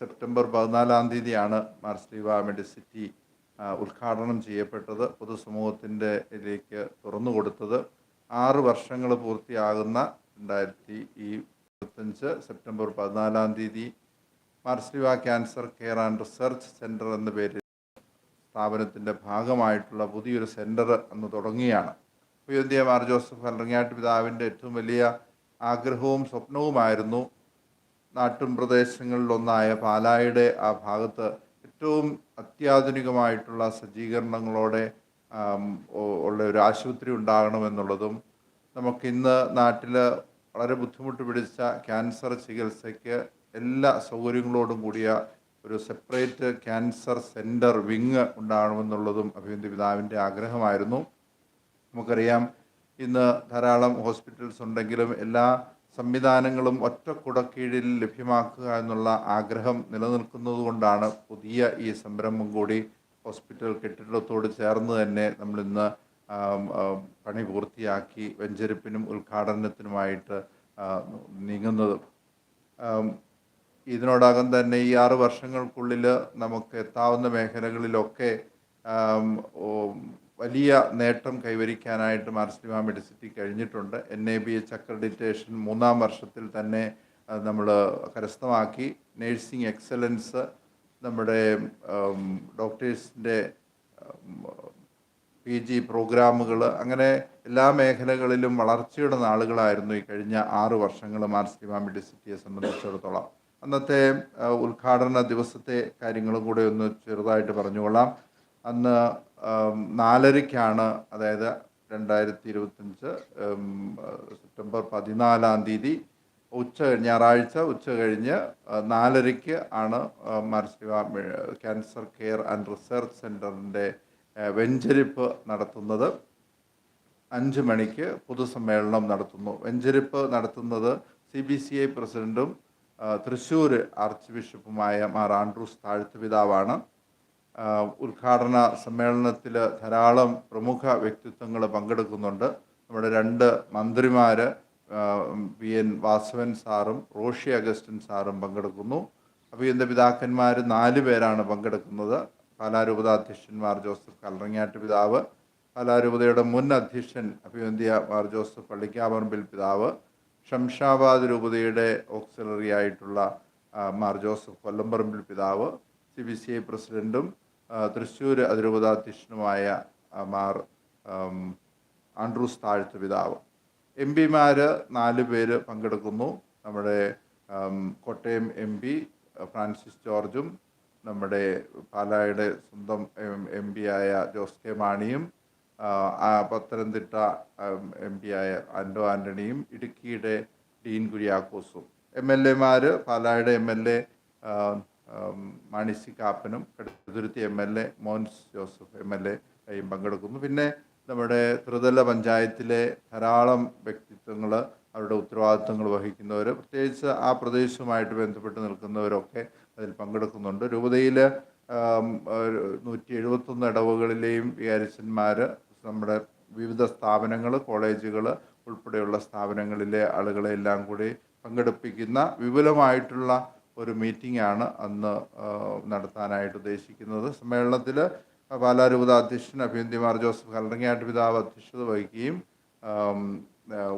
September പതിനാലാം തീയതിയാണ് Marsleeva Medicity ഉദ്ഘാടനം ചെയ്യപ്പെട്ടത്. പൊതുസമൂഹത്തിന്റെ ഇതിലേക്ക് തുറന്നു കൊടുത്തത്. ആറ് വർഷങ്ങൾ പൂർത്തിയാകുന്ന രണ്ടായിരത്തി ഈ ഇരുപത്തഞ്ച് സെപ്റ്റംബർ പതിനാലാം തീയതി Mar Sleeva cancer care and research centre എന്ന പേരിൽ സ്ഥാപനത്തിന്റെ ഭാഗമായിട്ടുള്ള പുതിയൊരു സെന്റർ അന്ന് തുടങ്ങിയാണ് അയോധ്യ മാർ ജോസഫ് അലറിങ്ങാട്ട് പിതാവിന്റെ ഏറ്റവും വലിയ ആഗ്രഹവും സ്വപ്നവുമായിരുന്നു നാട്ടും പ്രദേശങ്ങളിലൊന്നായ പാലായുടെ ആ ഭാഗത്ത് ഏറ്റവും അത്യാധുനികമായിട്ടുള്ള സജ്ജീകരണങ്ങളോടെ ഉള്ള ഒരു ആശുപത്രി ഉണ്ടാകണമെന്നുള്ളതും നമുക്കിന്ന് നാട്ടിൽ വളരെ ബുദ്ധിമുട്ട് പിടിച്ച ക്യാൻസർ ചികിത്സയ്ക്ക് എല്ലാ സൗകര്യങ്ങളോടും കൂടിയ ഒരു സെപ്പറേറ്റ് ക്യാൻസർ സെന്റർ വിങ് ഉണ്ടാകണമെന്നുള്ളതും അഭിനന്ദ പിതാവിന്റെ ആഗ്രഹമായിരുന്നു. നമുക്കറിയാം ഇന്ന് ധാരാളം ഹോസ്പിറ്റൽസ് ഉണ്ടെങ്കിലും എല്ലാ സംവിധാനങ്ങളും ഒറ്റ കുടക്കീഴിൽ ലഭ്യമാക്കുക എന്നുള്ള ആഗ്രഹം നിലനിൽക്കുന്നതുകൊണ്ടാണ് പുതിയ ഈ സംരംഭം കൂടി ഹോസ്പിറ്റൽ കെട്ടിടത്തോട് ചേർന്ന് തന്നെ നമ്മളിന്ന് പണി പൂർത്തിയാക്കി വെഞ്ചരിപ്പിനും ഉദ്ഘാടനത്തിനുമായിട്ട് നീങ്ങുന്നത്. ഇതിനോടകം തന്നെ ഈ ആറ് വർഷങ്ങൾക്കുള്ളിൽ നമുക്ക് എത്താവുന്ന മേഖലകളിലൊക്കെ വലിയ നേട്ടം കൈവരിക്കാനായിട്ട് മാർസ്ലിമ മെഡിസിറ്റി കഴിഞ്ഞിട്ടുണ്ട്. N A B H accreditation മൂന്നാം വർഷത്തിൽ തന്നെ നമ്മൾ കരസ്ഥമാക്കി. നേഴ്സിംഗ് എക്സലൻസ് നമ്മുടെ ഡോക്ടേഴ്സിന്റെ പി ജി പ്രോഗ്രാമുകൾ അങ്ങനെ എല്ലാ മേഖലകളിലും വളർച്ചയുടെ നാളുകളായിരുന്നു ഈ കഴിഞ്ഞ ആറ് വർഷങ്ങൾ മാർസ്ലിമ മെഡിസിറ്റിയെ സംബന്ധിച്ചിടത്തോളം. അന്നത്തെ ഉദ്ഘാടന ദിവസത്തെ കാര്യങ്ങളും കൂടെ ഒന്ന് ചെറുതായിട്ട് പറഞ്ഞുകൊള്ളാം. അന്ന് നാലരയ്ക്കാണ് അതായത് രണ്ടായിരത്തി ഇരുപത്തഞ്ച് സെപ്റ്റംബർ പതിനാലാം തീയതി ഉച്ച ഞായറാഴ്ച ഉച്ച കഴിഞ്ഞ് നാലരയ്ക്ക് ആണ് മാനസിക ക്യാൻസർ കെയർ ആൻഡ് റിസർച്ച് സെന്ററിന്റെ വെഞ്ചരിപ്പ് നടത്തുന്നത്. അഞ്ച് മണിക്ക് പൊതുസമ്മേളനം നടത്തുന്നു. വെഞ്ചരിപ്പ് നടത്തുന്നത് സി ബി സി ഐ പ്രസിഡന്റും തൃശ്ശൂർ ആർച്ച് ബിഷപ്പുമായ മാർ ആൻഡ്രൂസ് താഴ്ത്തുപിതാവാണ്. ഉദ്ഘാടന സമ്മേളനത്തിൽ ധാരാളം പ്രമുഖ വ്യക്തിത്വങ്ങൾ പങ്കെടുക്കുന്നുണ്ട്. നമ്മുടെ രണ്ട് മന്ത്രിമാർ പി എൻ. വാസവൻ സാറും റോഷി അഗസ്റ്റിൻ സാറും പങ്കെടുക്കുന്നു. അഭിയന്ത പിതാക്കന്മാർ നാല് പേരാണ് പങ്കെടുക്കുന്നത്. പാലാരൂപതാധ്യക്ഷന്മാർ ജോസഫ് കല്ലറങ്ങാട്ട് പിതാവ് പാലാരൂപതയുടെ മുൻ അധ്യക്ഷൻ അഭിവന്ധ്യ മാർ ജോസഫ് പള്ളിക്കാപറമ്പിൽ പിതാവ് ഷംഷാബാദ് രൂപതയുടെ ഓക്സിലറി ആയിട്ടുള്ള മാർ ജോസഫ് കൊല്ലംപറമ്പിൽ പിതാവ് സി. ബി. സി. ഐ പ്രസിഡന്റും ആ, തൃശ്ശൂർ അതിരൂപതാധ്യക്ഷനുമായ മാർ ആൻഡ്രൂസ് താഴ്ത്ത് പിതാവ്. എം പിമാർ നാല് പേര് പങ്കെടുക്കുന്നു. നമ്മുടെ കോട്ടയം എം പി ഫ്രാൻസിസ് ജോർജും നമ്മുടെ പാലായുടെ സ്വന്തം എം പി ആയ ജോസ് കെ മാണിയും പത്തനംതിട്ട എം പി ആയ ആൻഡോ ആന്റണിയും ഇടുക്കിയുടെ ഡീൻ കുര്യാക്കോസും. എം എൽ എമാർ പാലായുടെ M L A Mani C കാപ്പനും Kaduthuruthy M L A Mons Joseph M L എയും പങ്കെടുക്കുന്നു. പിന്നെ നമ്മുടെ ത്രിതല പഞ്ചായത്തിലെ ധാരാളം വ്യക്തിത്വങ്ങൾ അവരുടെ ഉത്തരവാദിത്തങ്ങൾ വഹിക്കുന്നവർ പ്രത്യേകിച്ച് ആ പ്രദേശവുമായിട്ട് ബന്ധപ്പെട്ട് നിൽക്കുന്നവരൊക്കെ അതിൽ പങ്കെടുക്കുന്നുണ്ട്. രൂപതയിൽ നൂറ്റി എഴുപത്തൊന്ന് ഇടവുകളിലെയും വികാരിച്ചന്മാർ നമ്മുടെ വിവിധ സ്ഥാപനങ്ങൾ കോളേജുകൾ ഉൾപ്പെടെയുള്ള സ്ഥാപനങ്ങളിലെ ആളുകളെല്ലാം കൂടി പങ്കെടുപ്പിക്കുന്ന വിപുലമായിട്ടുള്ള ഒരു മീറ്റിംഗാണ് അന്ന് നടത്താനായിട്ട് ഉദ്ദേശിക്കുന്നത്. സമ്മേളനത്തിൽ പാലാരൂപത അധ്യക്ഷൻ അഭിയന്തിമാർ ജോസഫ് കല്ലറങ്ങാട്ട് പിതാവ് അധ്യക്ഷത വഹിക്കുകയും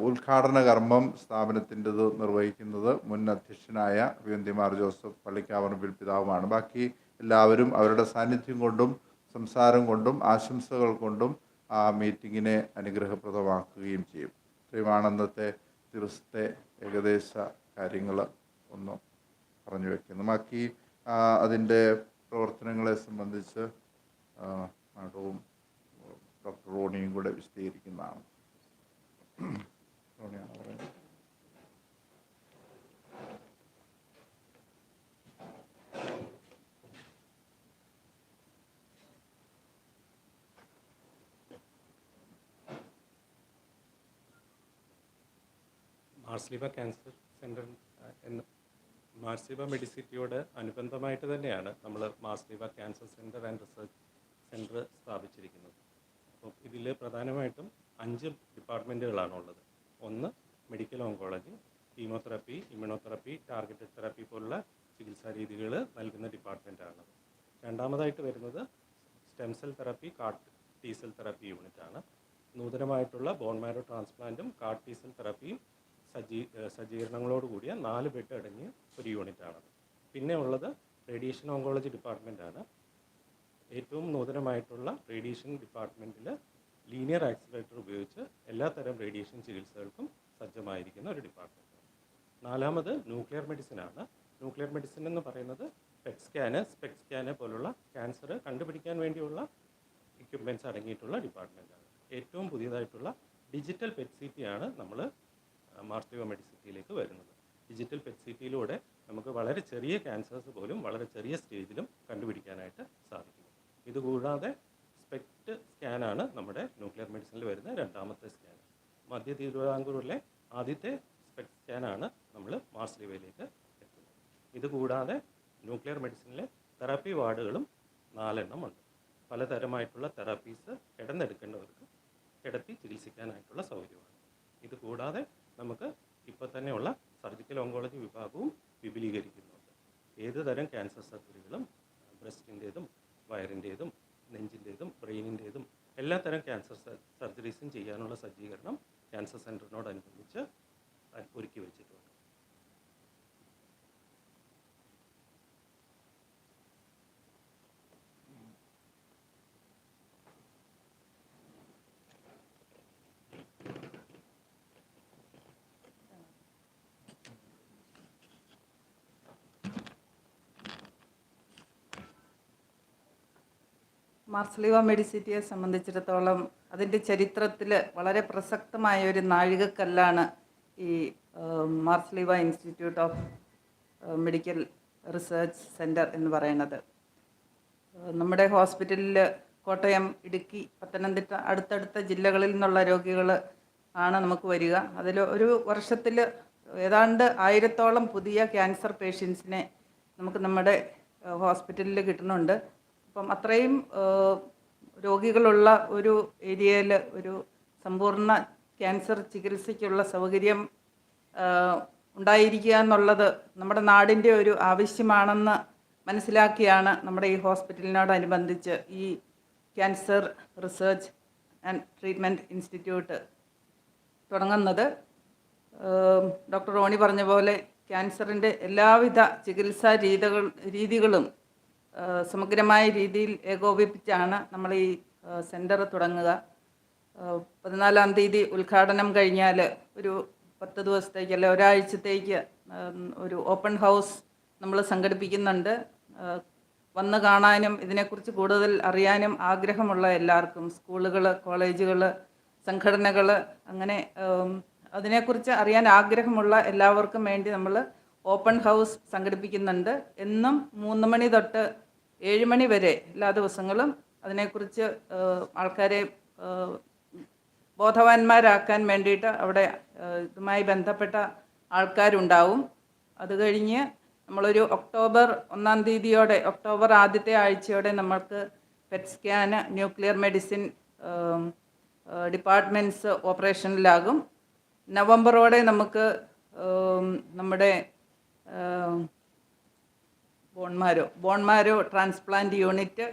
ഉദ്ഘാടന കർമ്മം സ്ഥാപനത്തിന്റെത് നിർവഹിക്കുന്നത് മുൻ അധ്യക്ഷനായ അഭിയന്തിമാർ ജോസഫ് പള്ളിക്കാവറമ്പിൽ പിതാവുമാണ്. ബാക്കി എല്ലാവരും അവരുടെ സാന്നിധ്യം കൊണ്ടും സംസാരം കൊണ്ടും ആശംസകൾ കൊണ്ടും ആ മീറ്റിങ്ങിനെ അനുഗ്രഹപ്രദമാക്കുകയും ചെയ്യും. ഇത്രയുമാണ് അന്നത്തെ ദിവസത്തെ ഏകദേശ കാര്യങ്ങൾ ഒന്ന് പറഞ്ഞു വെക്കുന്നു. ബാക്കി അതിന്റെ പ്രവർത്തനങ്ങളെ സംബന്ധിച്ച് മാഡവും ഡോക്ടർ റോണിയും കൂടെ വിശദീകരിക്കുന്നതാണ്. മാർസ്ലിവ ക്യാൻസർ സെന്റർ എന്ന മാർസ്ലിവ മെഡിസിറ്റിയോട് അനുബന്ധമായിട്ട് തന്നെയാണ് നമ്മൾ Mar Sleeva cancer centre and research centre സ്ഥാപിച്ചിരിക്കുന്നത്. അപ്പോൾ ഇതിൽ പ്രധാനമായിട്ടും അഞ്ച് ഡിപ്പാർട്ട്മെന്റുകളാണ് ഉള്ളത് ഒന്ന് medical oncology chemotherapy immunotherapy targeted therapy പോലുള്ള ചികിത്സാ രീതികൾ നൽകുന്ന ഡിപ്പാർട്ട്മെന്റാണ് രണ്ടാമതായിട്ട് വരുന്നത് സ്റ്റെം സെൽ തെറാപ്പി കാർട്ട് ടി സെൽ തെറപ്പി യൂണിറ്റാണ്. നൂതനമായിട്ടുള്ള ബോൺ മാരോ ട്രാൻസ്പ്ലാന്റും കാർട്ട് ടി സെൽ തെറപ്പിയും സജ്ജീ സജ്ജീകരണങ്ങളോടുകൂടിയ സജ്ജീകരണങ്ങളോട് കൂടിയ നാല് ബെഡ് അടങ്ങിയ ഒരു യൂണിറ്റ് ആണ്. പിന്നെ ഉള്ളത് റേഡിയേഷൻ ഓങ്കോളജി ഡിപ്പാർട്ട്മെന്റ് ആണ്. ഏറ്റവും നൂതനമായിട്ടുള്ള റേഡിയേഷൻ ഡിപ്പാർട്ട്മെന്റിൽ ലീനിയർ ആക്സിലേറ്റർ ഉപയോഗിച്ച് എല്ലാ തരം റേഡിയേഷൻ ചികിത്സകൾക്കും സജ്ജമായിരിക്കുന്ന ഒരു ഡിപ്പാർട്ട്മെന്റ് നാലാമത് ന്യൂക്ലിയർ മെഡിസിൻ ആണ്. ന്യൂക്ലിയർ മെഡിസിൻ എന്ന് പറയുന്നത് പെറ്റ് സ്കാന് സ്പെക് സ്കാന് പോലുള്ള ക്യാൻസർ കണ്ടുപിടിക്കാൻ വേണ്ടിയുള്ള എക്യുപ്മെന്റ്സ് അടങ്ങിയിട്ടുള്ള ഡിപ്പാർട്ട്മെന്റാണ് ഏറ്റവും പുതിയതായിട്ടുള്ള ഡിജിറ്റൽ പെറ്റ് സി ടി ആണ് നമ്മൾ മാർസ്ലിവ മെഡിസിറ്റിയിലേക്ക് വരുന്നത്. ഡിജിറ്റൽ പെറ്റ് സി നമുക്ക് വളരെ ചെറിയ ക്യാൻസേഴ്സ് പോലും വളരെ ചെറിയ സ്റ്റേജിലും കണ്ടുപിടിക്കാനായിട്ട് സാധിക്കും. ഇതുകൂടാതെ സ്പെക്ട് സ്കാനാണ് നമ്മുടെ ന്യൂക്ലിയർ മെഡിസിനിൽ വരുന്ന രണ്ടാമത്തെ സ്കാൻ മധ്യ തിരുവിതാംകൂറിലെ ആദ്യത്തെ സ്പെക്ട് സ്കാനാണ് നമ്മൾ മാർസ്ലിവയിലേക്ക് എത്തുന്നത്. ഇതുകൂടാതെ ന്യൂക്ലിയർ മെഡിസിനിലെ തെറാപ്പി വാർഡുകളും നാലെണ്ണം ഉണ്ട്. പലതരമായിട്ടുള്ള തെറാപ്പീസ് കിടന്നെടുക്കേണ്ടവർക്ക് കിടത്തി ചികിത്സിക്കാനായിട്ടുള്ള സൗകര്യമാണ്. ഇത് കൂടാതെ നമുക്ക് ഇപ്പോൾ തന്നെയുള്ള സർജിക്കൽ ഓങ്കോളജി വിഭാഗവും വിപുലീകരിക്കുന്നുണ്ട്. ഏത് തരം ക്യാൻസർ സർജറികളും ബ്രസ്റ്റിന്റേതും വയറിന്റേതും നെഞ്ചിന്റേതും ബ്രെയിനിന്റേതും എല്ലാ തരം ക്യാൻസർ സർജറീസും ചെയ്യാനുള്ള സജ്ജീകരണം ക്യാൻസർ സെന്ററിനോടനുബന്ധിച്ച് ഒരുക്കി വെച്ചിട്ടുണ്ട്. മാർസ്ലിവ മെഡിസിറ്റിയെ സംബന്ധിച്ചിടത്തോളം അതിന്റെ ചരിത്രത്തിൽ വളരെ പ്രസക്തമായ ഒരു നാഴികക്കല്ലാണ് ഈ Mar Sleeva institute of medical research centre എന്ന് പറയുന്നത്. നമ്മുടെ ഹോസ്പിറ്റലിൽ കോട്ടയം ഇടുക്കി പത്തനംതിട്ട അടുത്തടുത്ത ജില്ലകളിൽ നിന്നുള്ള രോഗികൾ ആണ് നമുക്ക് വരിക. അതിൽ ഒരു വർഷത്തിൽ ഏതാണ്ട് ആയിരത്തോളം പുതിയ ക്യാൻസർ പേഷ്യൻസിനെ നമുക്ക് നമ്മുടെ ഹോസ്പിറ്റലിൽ കിട്ടുന്നുണ്ട്. അപ്പം അത്രയും രോഗികളുള്ള ഒരു ഏരിയയിൽ ഒരു സമ്പൂർണ ക്യാൻസർ ചികിത്സയ്ക്കുള്ള സൗകര്യം ഉണ്ടായിരിക്കുക എന്നുള്ളത് നമ്മുടെ നാടിന്റെ ഒരു ആവശ്യമാണെന്ന് മനസ്സിലാക്കിയാണ് നമ്മുടെ ഈ ഹോസ്പിറ്റലിനോടനുബന്ധിച്ച് ഈ cancer research and treatment institute തുടങ്ങുന്നത്. ഡോക്ടർ റോണി പറഞ്ഞ പോലെ ക്യാൻസറിന്റെ എല്ലാവിധ ചികിത്സാ രീതികൾ രീതികളും സമഗ്രമായ രീതിയിൽ ഏകോപിപ്പിച്ചാണ് നമ്മൾ ഈ സെന്റർ തുടങ്ങുക. പതിനാലാം തീയതി ഉദ്ഘാടനം കഴിഞ്ഞാൽ ഒരു പത്ത് ദിവസത്തേക്ക് അല്ലെ ഒരാഴ്ചത്തേക്ക് ഒരു ഓപ്പൺ ഹൗസ് നമ്മൾ സംഘടിപ്പിക്കുന്നുണ്ട്. വന്ന് കാണാനും ഇതിനെക്കുറിച്ച് കൂടുതൽ അറിയാനും ആഗ്രഹമുള്ള എല്ലാവർക്കും സ്കൂളുകൾ കോളേജുകൾ സംഘടനകൾ അങ്ങനെ അതിനെക്കുറിച്ച് അറിയാൻ ആഗ്രഹമുള്ള എല്ലാവർക്കും വേണ്ടി നമ്മൾ ഓപ്പൺ ഹൗസ് സംഘടിപ്പിക്കുന്നുണ്ട്. എന്നും മൂന്ന് മണി തൊട്ട് ഏഴ് മണി വരെ എല്ലാ ദിവസങ്ങളും അതിനെക്കുറിച്ച് ആൾക്കാരെ ബോധവാന്മാരാക്കാൻ വേണ്ടിയിട്ട് അവിടെ ഇതുമായി ബന്ധപ്പെട്ട ആൾക്കാരുണ്ടാവും. അത് കഴിഞ്ഞ് നമ്മളൊരു ഒക്ടോബർ ഒന്നാം തീയതിയോടെ ഒക്ടോബർ ആദ്യത്തെ ആഴ്ചയോടെ നമ്മൾക്ക് PET scan nuclear medicine departments ഓപ്പറേഷനിലാകും. നവംബറോടെ നമുക്ക് നമ്മുടെ bone marrow bone marrow transplant unit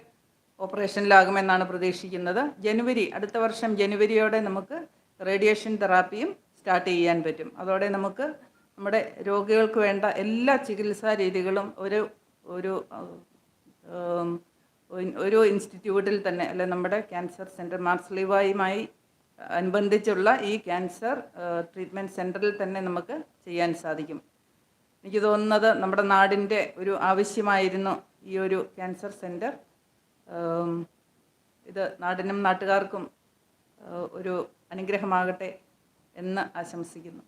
ഓപ്പറേഷനിലാകുമെന്നാണ് പ്രതീക്ഷിക്കുന്നത്. ജനുവരി അടുത്ത വർഷം ജനുവരിയോടെ നമുക്ക് റേഡിയേഷൻ തെറാപ്പിയും സ്റ്റാർട്ട് ചെയ്യാൻ പറ്റും. അതോടെ നമുക്ക് നമ്മുടെ രോഗികൾക്ക് വേണ്ട എല്ലാ ചികിത്സാ രീതികളും ഒരു ഒരു ഒരു ഇൻസ്റ്റിറ്റ്യൂട്ടിൽ തന്നെ അല്ലെ നമ്മുടെ ക്യാൻസർ സെന്റർ മാർസ്ലീവായുമായി അനുബന്ധിച്ചുള്ള ഈ ക്യാൻസർ ട്രീറ്റ്മെന്റ് സെന്ററിൽ തന്നെ നമുക്ക് ചെയ്യാൻ സാധിക്കും. എനിക്ക് തോന്നുന്നത് നമ്മുടെ നാടിന്റെ ഒരു ആവശ്യമായിരുന്നു ഈ ഒരു ക്യാൻസർ സെന്റർ ഇത് നാടിനും നാട്ടുകാർക്കും ഒരു അനുഗ്രഹമാകട്ടെ എന്ന് ആശംസിക്കുന്നു.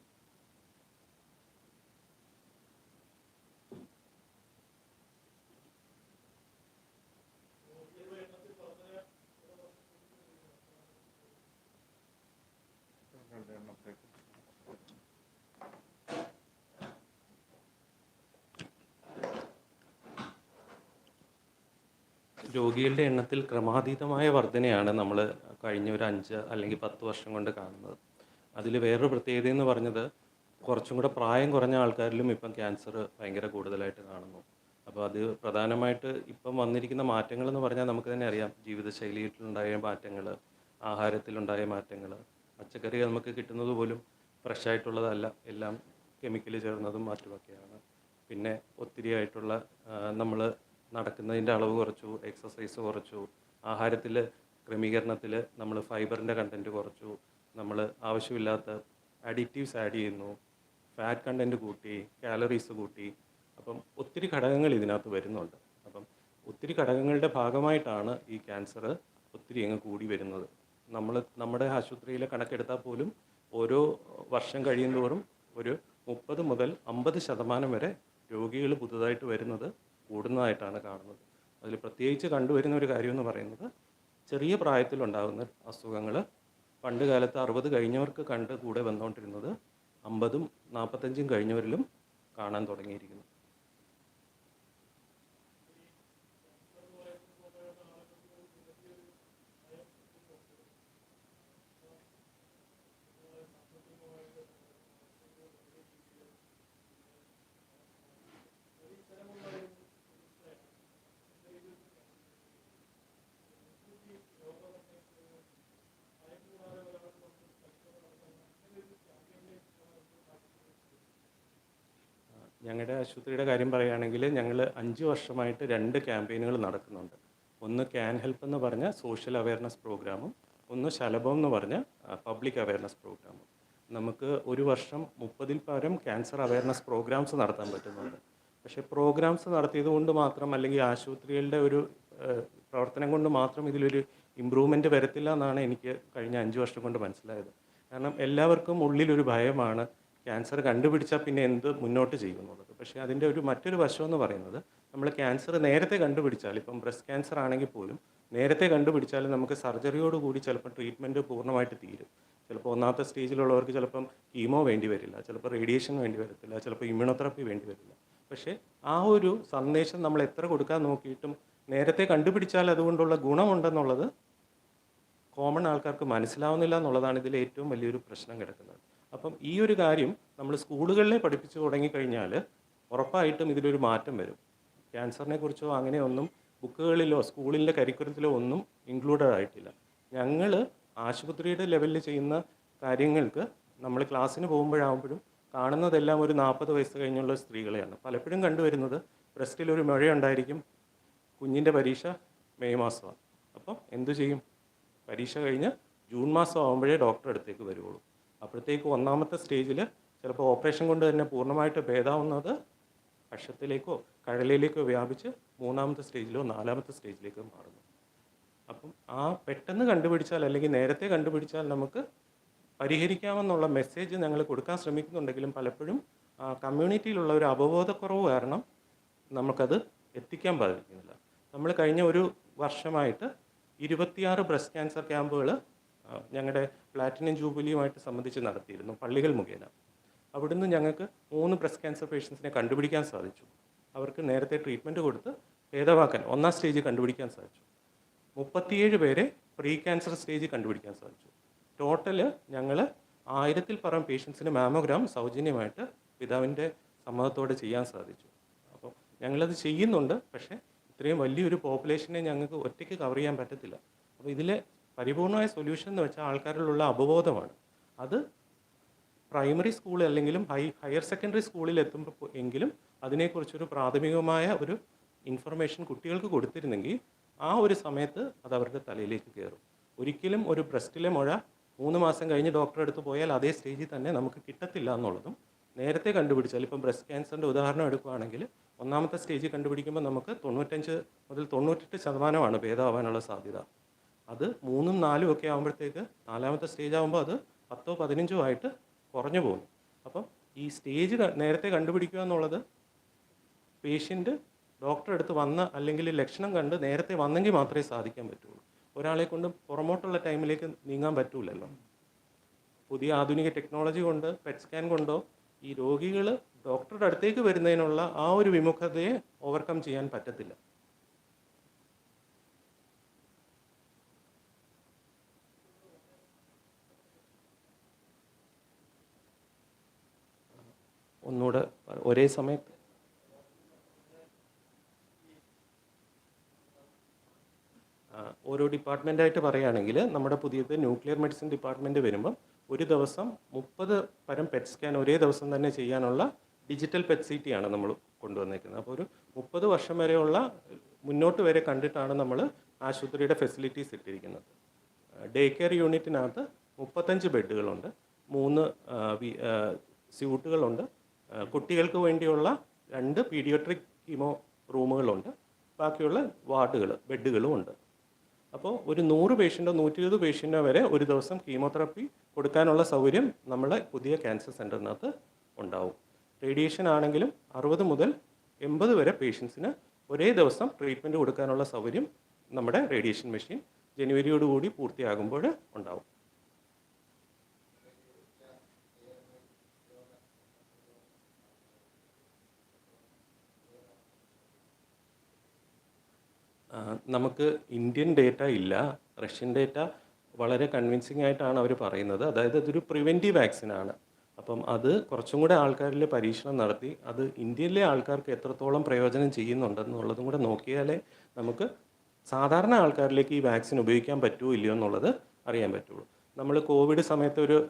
രോഗികളുടെ എണ്ണത്തിൽ ക്രമാതീതമായ വർധനയാണ് നമ്മൾ കഴിഞ്ഞ ഒരു അഞ്ച് അല്ലെങ്കിൽ പത്ത് വർഷം കൊണ്ട് കാണുന്നത്. അതിൽ വേറൊരു പ്രത്യേകത എന്ന് പറഞ്ഞത് കുറച്ചും കൂടെ പ്രായം കുറഞ്ഞ ആൾക്കാരിലും ഇപ്പം ക്യാൻസർ ഭയങ്കര കൂടുതലായിട്ട് കാണുന്നു. അപ്പോൾ അത് പ്രധാനമായിട്ട് ഇപ്പം വന്നിരിക്കുന്ന മാറ്റങ്ങൾ എന്ന് പറഞ്ഞാൽ നമുക്ക് തന്നെ അറിയാം. ജീവിതശൈലിയിലുണ്ടായ മാറ്റങ്ങൾ ആഹാരത്തിലുണ്ടായ മാറ്റങ്ങൾ പച്ചക്കറി നമുക്ക് കിട്ടുന്നത് പോലും ഫ്രഷായിട്ടുള്ളതല്ല എല്ലാം കെമിക്കൽ ചേർന്നതും മറ്റുമൊക്കെയാണ്. പിന്നെ ഒത്തിരി ആയിട്ടുള്ള നമ്മൾ നടക്കുന്നതിന്റെ അളവ് കുറച്ചു എക്സസൈസ് കുറച്ചു ആഹാരത്തിൽ ക്രമീകരണത്തിൽ നമ്മൾ ഫൈബറിന്റെ കണ്ടന്റ് കുറച്ചു നമ്മൾ ആവശ്യമില്ലാത്ത അഡിക്റ്റീവ്സ് ആഡ് ചെയ്യുന്നു ഫാറ്റ് കണ്ടന്റ് കൂട്ടി കാലറീസ് കൂട്ടി അപ്പം ഒത്തിരി ഘടകങ്ങൾ ഇതിനകത്ത് വരുന്നുണ്ട്. അപ്പം ഒത്തിരി ഘടകങ്ങളുടെ ഭാഗമായിട്ടാണ് ഈ ക്യാൻസർ ഒത്തിരി അങ്ങ് കൂടി വരുന്നത്. നമ്മൾ നമ്മുടെ ആശുപത്രിയിലെ കണക്കെടുത്താൽ പോലും ഓരോ വർഷം കഴിയുന്തോറും ഒരു മുപ്പത് മുതൽ അമ്പത് ശതമാനം വരെ രോഗികൾ പുതുതായിട്ട് വരുന്നത് കൂടുന്നതായിട്ടാണ് കാണുന്നത്. അതിൽ പ്രത്യേകിച്ച് കണ്ടുവരുന്ന ഒരു കാര്യം എന്ന് പറയുന്നത് ചെറിയ പ്രായത്തിലുണ്ടാകുന്ന അസുഖങ്ങൾ പണ്ട് കാലത്ത് അറുപത് കഴിഞ്ഞവർക്ക് കണ്ട് കൂടെ വന്നുകൊണ്ടിരുന്നത് അമ്പതും നാൽപ്പത്തഞ്ചും കഴിഞ്ഞവരിലും കാണാൻ തുടങ്ങിയിരിക്കുന്നു. ഞങ്ങളുടെ ആശുപത്രിയുടെ കാര്യം പറയുകയാണെങ്കിൽ ഞങ്ങൾ അഞ്ച് വർഷമായിട്ട് രണ്ട് ക്യാമ്പയിനുകൾ നടക്കുന്നുണ്ട്. ഒന്ന് ക്യാൻ ഹെൽപ്പ് എന്ന് പറഞ്ഞ സോഷ്യൽ അവയർനെസ് പ്രോഗ്രാമും ഒന്ന് ശലഭം എന്ന് പറഞ്ഞ പബ്ലിക് അവയർനെസ് പ്രോഗ്രാമും. നമുക്ക് ഒരു വർഷം മുപ്പതിൽ പരം ക്യാൻസർ അവയർനെസ് പ്രോഗ്രാംസ് നടത്താൻ പറ്റുന്നുണ്ട്. പക്ഷേ പ്രോഗ്രാംസ് നടത്തിയത് കൊണ്ട് മാത്രം അല്ലെങ്കിൽ ആശുപത്രികളുടെ ഒരു പ്രവർത്തനം കൊണ്ട് മാത്രം ഇതിലൊരു ഇമ്പ്രൂവ്മെന്റ് വരത്തില്ല എന്നാണ് എനിക്ക് കഴിഞ്ഞ അഞ്ച് വർഷം കൊണ്ട് മനസ്സിലായത്. കാരണം എല്ലാവർക്കും ഉള്ളിലൊരു ഭയമാണ് ക്യാൻസർ കണ്ടുപിടിച്ചാൽ പിന്നെ എന്ത് മുന്നോട്ട് ചെയ്യുന്നുള്ളത് പക്ഷേ അതിന്റെ ഒരു മറ്റൊരു വശം എന്ന് പറയുന്നത് നമ്മൾ ക്യാൻസർ നേരത്തെ കണ്ടുപിടിച്ചാൽ ഇപ്പം ബ്രസ്റ്റ് ക്യാൻസർ ആണെങ്കിൽ പോലും നേരത്തെ കണ്ടുപിടിച്ചാൽ നമുക്ക് സർജറിയോട് കൂടി ചിലപ്പോൾ ട്രീറ്റ്മെന്റ് പൂർണമായിട്ട് തീരും. ചിലപ്പോൾ ഒന്നാമത്തെ സ്റ്റേജിലുള്ളവർക്ക് ചിലപ്പം കീമോ വേണ്ടി വരില്ല ചിലപ്പോൾ റേഡിയേഷൻ വേണ്ടി വരത്തില്ല ചിലപ്പോൾ ഇമ്മ്യൂണോതെറാപ്പി വേണ്ടി വരില്ല. പക്ഷേ ആ ഒരു സന്ദേശം നമ്മൾ എത്ര കൊടുക്കാൻ നോക്കിയിട്ടും നേരത്തെ കണ്ടുപിടിച്ചാൽ അതുകൊണ്ടുള്ള ഗുണമുണ്ടെന്നുള്ളത് കോമൺ ആൾക്കാർക്ക് മനസ്സിലാവുന്നില്ല എന്നുള്ളതാണ് ഇതിൽ ഏറ്റവും വലിയൊരു പ്രശ്നം കിടക്കുന്നത്. അപ്പം ഈ ഒരു കാര്യം നമ്മൾ സ്കൂളുകളിലെ പഠിപ്പിച്ചു തുടങ്ങിക്കഴിഞ്ഞാൽ ഉറപ്പായിട്ടും ഇതിലൊരു മാറ്റം വരും. ക്യാൻസറിനെ കുറിച്ചോ അങ്ങനെയൊന്നും ബുക്കുകളിലോ സ്കൂളിന്റെ കരിക്കുലത്തിലോ ഒന്നും ഇൻക്ലൂഡഡ് ആയിട്ടില്ല. ഞങ്ങൾ ആശുപത്രിയുടെ ലെവലിൽ ചെയ്യുന്ന കാര്യങ്ങൾക്ക് നമ്മൾ ക്ലാസ്സിന് പോകുമ്പോഴാകുമ്പോഴും കാണുന്നതെല്ലാം ഒരു നാൽപ്പത് വയസ്സ് കഴിഞ്ഞുള്ള സ്ത്രീകളെയാണ്. പലപ്പോഴും കണ്ടുവരുന്നത് ബ്രസ്റ്റിലൊരു മുഴയുണ്ടായിരിക്കും. കുഞ്ഞിന്റെ പരീക്ഷ മെയ് മാസമാണ്. അപ്പം എന്തു ചെയ്യും? പരീക്ഷ കഴിഞ്ഞ് ജൂൺ മാസം ആകുമ്പോഴേ ഡോക്ടറെ അടുത്തേക്ക് വരുള്ളൂ അപ്പോഴത്തേക്ക് ഒന്നാമത്തെ സ്റ്റേജിൽ ചിലപ്പോൾ ഓപ്പറേഷൻ കൊണ്ട് തന്നെ പൂർണമായിട്ട് ഭേദാവുന്നത് കഷത്തിലേക്കോ കഴലയിലേക്കോ വ്യാപിച്ച് മൂന്നാമത്തെ സ്റ്റേജിലോ നാലാമത്തെ സ്റ്റേജിലേക്കോ മാറുന്നു. അപ്പം ആ പെട്ടെന്ന് കണ്ടുപിടിച്ചാൽ അല്ലെങ്കിൽ നേരത്തെ കണ്ടുപിടിച്ചാൽ നമുക്ക് പരിഹരിക്കാമെന്നുള്ള മെസ്സേജ് ഞങ്ങൾ കൊടുക്കാൻ ശ്രമിക്കുന്നുണ്ടെങ്കിലും പലപ്പോഴും കമ്മ്യൂണിറ്റിയിലുള്ള ഒരു അവബോധക്കുറവ് കാരണം നമുക്കത് എത്തിക്കാൻ പാടില്ല നമ്മൾ കഴിഞ്ഞ ഒരു വർഷമായിട്ട് ഇരുപത്തിയാറ് ബ്രസ്റ്റ് ക്യാൻസർ ക്യാമ്പുകൾ ഞങ്ങളുടെ പ്ലാറ്റിനം ജൂബിലിയുമായിട്ട് സംബന്ധിച്ച് നടത്തിയിരുന്നു പള്ളികൾ മുഖേന. അവിടുന്ന് ഞങ്ങൾക്ക് മൂന്ന് ബ്രസ്റ്റ് ക്യാൻസർ പേഷ്യൻസിനെ കണ്ടുപിടിക്കാൻ സാധിച്ചു. അവർക്ക് നേരത്തെ ട്രീറ്റ്മെന്റ് കൊടുത്ത് ഭേദമാക്കാൻ ഒന്നാം സ്റ്റേജ് കണ്ടുപിടിക്കാൻ സാധിച്ചു. മുപ്പത്തിയേഴ് പേരെ പ്രീ ക്യാൻസർ സ്റ്റേജ് കണ്ടുപിടിക്കാൻ സാധിച്ചു. ടോട്ടൽ ഞങ്ങൾ ആയിരത്തിൽ പരം പേഷ്യൻസിന് മാമോഗ്രാം സൗജന്യമായിട്ട് പിതാവിന്റെ സമ്മതത്തോടെ ചെയ്യാൻ സാധിച്ചു. അപ്പോൾ ഞങ്ങളത് ചെയ്യുന്നുണ്ട് പക്ഷേ ഇത്രയും വലിയൊരു പോപ്പുലേഷനെ ഞങ്ങൾക്ക് ഒറ്റയ്ക്ക് കവർ ചെയ്യാൻ പറ്റത്തില്ല. അപ്പോൾ ഇതിലെ പരിപൂർണമായ സൊല്യൂഷൻ എന്ന് വെച്ചാൽ ആൾക്കാരിലുള്ള അവബോധമാണ്. അത് പ്രൈമറി സ്കൂൾ അല്ലെങ്കിലും ഹൈ ഹയർ സെക്കൻഡറി സ്കൂളിൽ എത്തുമ്പോൾ എങ്കിലും അതിനെക്കുറിച്ചൊരു പ്രാഥമികമായ ഒരു ഇൻഫർമേഷൻ കുട്ടികൾക്ക് കൊടുത്തിരുന്നെങ്കിൽ ആ ഒരു സമയത്ത് അത് അവരുടെ തലയിലേക്ക് കയറും ഒരിക്കലും ഒരു ബ്രസ്റ്റിലെ മുഴ മൂന്ന് മാസം കഴിഞ്ഞ് ഡോക്ടറെ അടുത്ത് പോയാൽ അതേ സ്റ്റേജിൽ തന്നെ നമുക്ക് കിട്ടത്തില്ല എന്നുള്ളതും നേരത്തെ കണ്ടുപിടിച്ചാൽ ഇപ്പം ബ്രസ്റ്റ് ക്യാൻസറിന്റെ ഉദാഹരണം എടുക്കുകയാണെങ്കിൽ ഒന്നാമത്തെ സ്റ്റേജിൽ കണ്ടുപിടിക്കുമ്പോൾ നമുക്ക് തൊണ്ണൂറ്റഞ്ച് മുതൽ തൊണ്ണൂറ്റെട്ട് ശതമാനമാണ് ഭേദമാവാനുള്ള സാധ്യത. അത് മൂന്നും നാലും ഒക്കെ ആകുമ്പോഴത്തേക്ക് നാലാമത്തെ സ്റ്റേജ് ആകുമ്പോൾ അത് പത്തോ പതിനഞ്ചോ ആയിട്ട് കുറഞ്ഞു പോകും അപ്പം ഈ സ്റ്റേജ് നേരത്തെ കണ്ടുപിടിക്കുക എന്നുള്ളത് പേഷ്യന്റ് ഡോക്ടറെ അടുത്ത് വന്ന അല്ലെങ്കിൽ ലക്ഷണം കണ്ട് നേരത്തെ വന്നെങ്കിൽ മാത്രമേ സാധിക്കാൻ പറ്റുള്ളൂ. ഒരാളെ കൊണ്ട് പുറമോട്ടുള്ള ടൈമിലേക്ക് നീങ്ങാൻ പറ്റൂലല്ലോ. പുതിയ ആധുനിക ടെക്നോളജി കൊണ്ട് പെറ്റ് സ്കാൻ കൊണ്ടോ ഈ രോഗികൾ ഡോക്ടറുടെ അടുത്തേക്ക് വരുന്നതിനുള്ള ആ ഒരു വിമുഖതയെ ഓവർകം ചെയ്യാൻ പറ്റത്തില്ല. ഒരേ സമയത്ത് ഓരോ ഡിപ്പാർട്ട്മെന്റായിട്ട് പറയുകയാണെങ്കിൽ നമ്മുടെ പുതിയത് ന്യൂക്ലിയർ മെഡിസിൻ ഡിപ്പാർട്ട്മെന്റ് വരുമ്പം ഒരു ദിവസം മുപ്പത് പരം പെറ്റ് സ്കാൻ ഒരേ ദിവസം തന്നെ ചെയ്യാനുള്ള ഡിജിറ്റൽ പെറ്റ് സി ടി ആണ് നമ്മൾ കൊണ്ടുവന്നേക്കുന്നത്. അപ്പോൾ ഒരു മുപ്പത് വർഷം വരെയുള്ള മുന്നോട്ട് വരെ കണ്ടിട്ടാണ് നമ്മൾ ആശുപത്രിയുടെ ഫെസിലിറ്റീസ് ഇട്ടിരിക്കുന്നത്. ഡേ കെയർ യൂണിറ്റിനകത്ത് മുപ്പത്തഞ്ച് ബെഡുകളുണ്ട് മൂന്ന് സ്യൂട്ടുകളുണ്ട് കുട്ടികൾക്ക് വേണ്ടിയുള്ള രണ്ട് പീഡിയോട്രിക് കീമോ റൂമുകളുണ്ട്. ബാക്കിയുള്ള വാർഡുകൾ ബെഡുകളും ഉണ്ട്. അപ്പോൾ ഒരു നൂറ് പേഷ്യന്റോ നൂറ്റി ഇരുപത് പേഷ്യന്റോ വരെ ഒരു ദിവസം കീമോതെറാപ്പി കൊടുക്കാനുള്ള സൗകര്യം നമ്മളെ പുതിയ ക്യാൻസർ സെന്ററിനകത്ത് ഉണ്ടാവും. റേഡിയേഷൻ ആണെങ്കിലും അറുപത് മുതൽ എൺപത് വരെ പേഷ്യൻസിന് ഒരേ ദിവസം ട്രീറ്റ്മെന്റ് കൊടുക്കാനുള്ള സൗകര്യം നമ്മുടെ റേഡിയേഷൻ മെഷീൻ ജനുവരിയോടുകൂടി പൂർത്തിയാകുമ്പോൾ ഉണ്ടാവും. നമുക്ക് ഇന്ത്യൻ ഡേറ്റ ഇല്ല. റഷ്യൻ ഡേറ്റ വളരെ കൺവിൻസിങ് ആയിട്ടാണ് അവർ പറയുന്നത്. അതായത് അതൊരു പ്രിവെന്റീവ് വാക്സിൻ ആണ്. അപ്പം അത് കുറച്ചും കൂടെ ആൾക്കാരിൽ പരീക്ഷണം നടത്തി അത് ഇന്ത്യയിലെ ആൾക്കാർക്ക് എത്രത്തോളം പ്രയോജനം ചെയ്യുന്നുണ്ടെന്നുള്ളതും കൂടെ നോക്കിയാലേ നമുക്ക് സാധാരണ ആൾക്കാരിലേക്ക് ഈ വാക്സിൻ ഉപയോഗിക്കാൻ പറ്റുമോ ഇല്ലയോ എന്നുള്ളത് അറിയാൻ പറ്റുള്ളൂ. നമ്മൾ കോവിഡ് സമയത്ത് ഒരു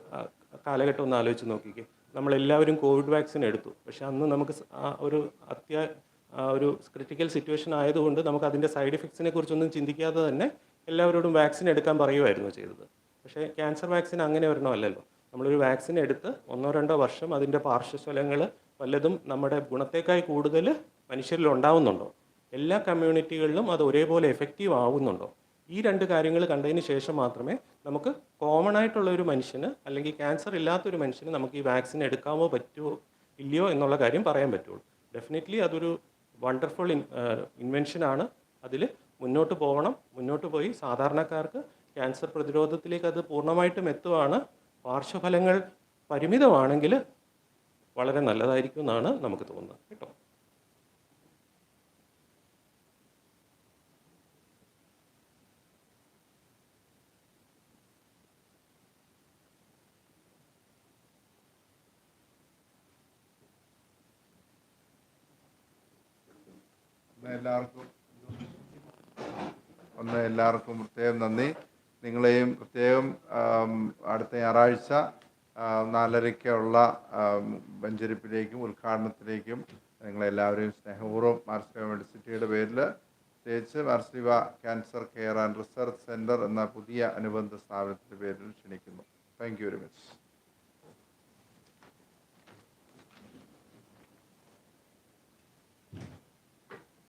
കാലഘട്ടം ഒന്ന് ആലോചിച്ച് നോക്കിക്കേ. നമ്മളെല്ലാവരും കോവിഡ് വാക്സിൻ എടുത്തു. പക്ഷെ അന്ന് നമുക്ക് ഒരു അത്യാ ഒരു ക്രിട്ടിക്കൽ സിറ്റുവേഷൻ ആയതുകൊണ്ട് നമുക്ക് അതിന്റെ സൈഡ് ഇഫക്ട്സിനെ കുറിച്ചൊന്നും ചിന്തിക്കാതെ തന്നെ എല്ലാവരോടും വാക്സിൻ എടുക്കാൻ പറയുമായിരുന്നു ചെയ്തത്. പക്ഷേ ക്യാൻസർ വാക്സിൻ അങ്ങനെ ഒരെണ്ണമല്ലല്ലോ നമ്മളൊരു വാക്സിൻ എടുത്ത് ഒന്നോ രണ്ടോ വർഷം അതിന്റെ പാർശ്വഫലങ്ങൾ വല്ലതും നമ്മുടെ ഗുണത്തേക്കായി കൂടുതൽ മനുഷ്യരിൽ ഉണ്ടാവുന്നുണ്ടോ? എല്ലാ കമ്മ്യൂണിറ്റികളിലും അത് ഒരേപോലെ എഫക്റ്റീവ് ആവുന്നുണ്ടോ? ഈ രണ്ട് കാര്യങ്ങൾ കണ്ടതിന് ശേഷം മാത്രമേ നമുക്ക് കോമൺ ആയിട്ടുള്ള ഒരു മനുഷ്യന് അല്ലെങ്കിൽ ക്യാൻസർ ഇല്ലാത്തൊരു മനുഷ്യന് നമുക്ക് ഈ വാക്സിൻ എടുക്കാമോ പറ്റുമോ ഇല്ലയോ എന്നുള്ള കാര്യം പറയാൻ പറ്റുള്ളൂ. ഡെഫിനറ്റ്ലി അതൊരു വണ്ടർഫുൾ ഇൻവെൻഷനാണ് അതിൽ മുന്നോട്ട് പോകണം മുന്നോട്ട് പോയി സാധാരണക്കാർക്ക് ക്യാൻസർ പ്രതിരോധത്തിലേക്ക് അത് പൂർണമായിട്ടും എത്തുവാണ്. പാർശ്വഫലങ്ങൾ പരിമിതമാണെങ്കിൽ വളരെ നല്ലതായിരിക്കും എന്നാണ് നമുക്ക് തോന്നുന്നത്. കേട്ടോ. എല്ലാവർക്കും ഒന്ന് എല്ലാവർക്കും പ്രത്യേകം നന്ദി. നിങ്ങളെയും പ്രത്യേകം അടുത്ത ഞായറാഴ്ച നാലരയ്ക്കുള്ള വെഞ്ചരിപ്പിലേക്കും ഉദ്ഘാടനത്തിലേക്കും നിങ്ങളെല്ലാവരെയും സ്നേഹപൂർവം മാർസ്ലിവ മെഡിസിറ്റിയുടെ പേരിൽ പ്രത്യേകിച്ച് Mar Sleeva cancer care and research centre എന്ന പുതിയ അനുബന്ധ സ്ഥാപനത്തിന്റെ പേരിൽ ക്ഷണിക്കുന്നു. Thank you very much.